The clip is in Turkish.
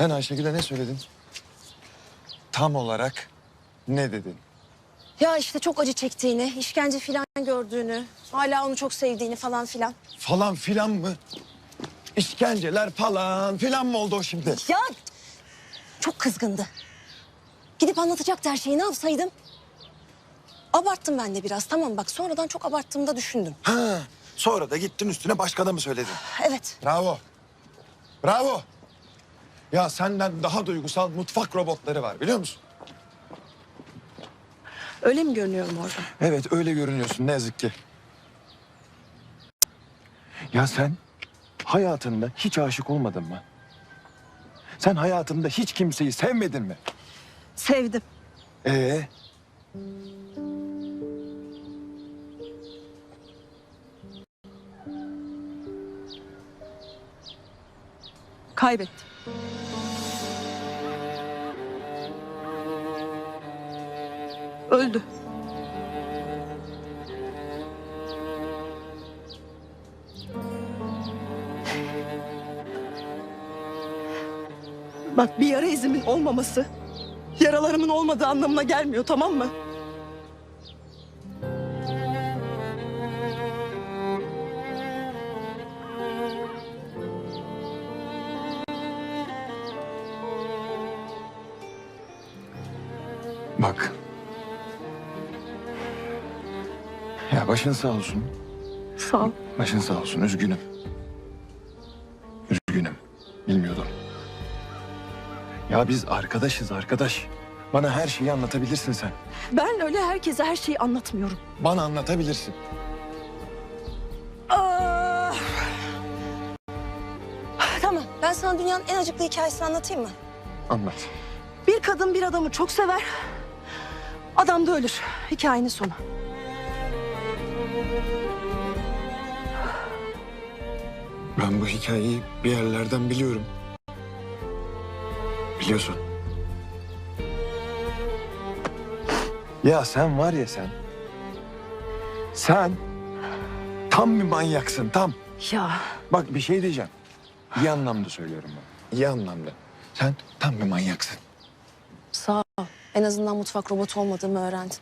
Sen Ayşegül'e ne söyledin? Tam olarak ne dedin? Ya işte çok acı çektiğini, işkence filan gördüğünü, hala onu çok sevdiğini falan filan. Falan filan mı? İşkenceler falan filan mı oldu o şimdi? Ya çok kızgındı. Gidip anlatacaktı her şeyi ne yapsaydım? Abarttım ben de biraz tamam bak sonradan çok abarttığımda düşündüm. Ha, sonra da gittin üstüne başkana mı söyledin? Evet Bravo. Bravo. Ya senden daha duygusal mutfak robotları var biliyor musun? öyle mi görünüyorum orada? Evet öyle görünüyorsun ne yazık ki. Ya sen hayatında hiç aşık olmadın mı? Sen hayatında hiç kimseyi sevmedin mi? Sevdim. Ee, Kaybettim. Öldü. Bak bir yara izimin olmaması yaralarımın olmadığı anlamına gelmiyor tamam mı? bak. Ya başın sağ olsun. Sağ ol. Başın sağ olsun. Üzgünüm. Üzgünüm. Bilmiyordum. Ya biz arkadaşız arkadaş. Bana her şeyi anlatabilirsin sen. Ben öyle herkese her şeyi anlatmıyorum. Bana anlatabilirsin. Ah! Tamam ben sana dünyanın en acıklı hikayesini anlatayım mı? Anlat. Bir kadın bir adamı çok sever. Adam da ölür. Hikayenin sonu. Ben bu hikayeyi bir yerlerden biliyorum. Biliyorsun. Ya sen var ya sen. Sen tam bir manyaksın tam. Ya Bak bir şey diyeceğim. İyi anlamda söylüyorum ben. İyi anlamda. Sen tam bir manyaksın. Sağ ol. En azından mutfak robotu olmadığımı öğrendim.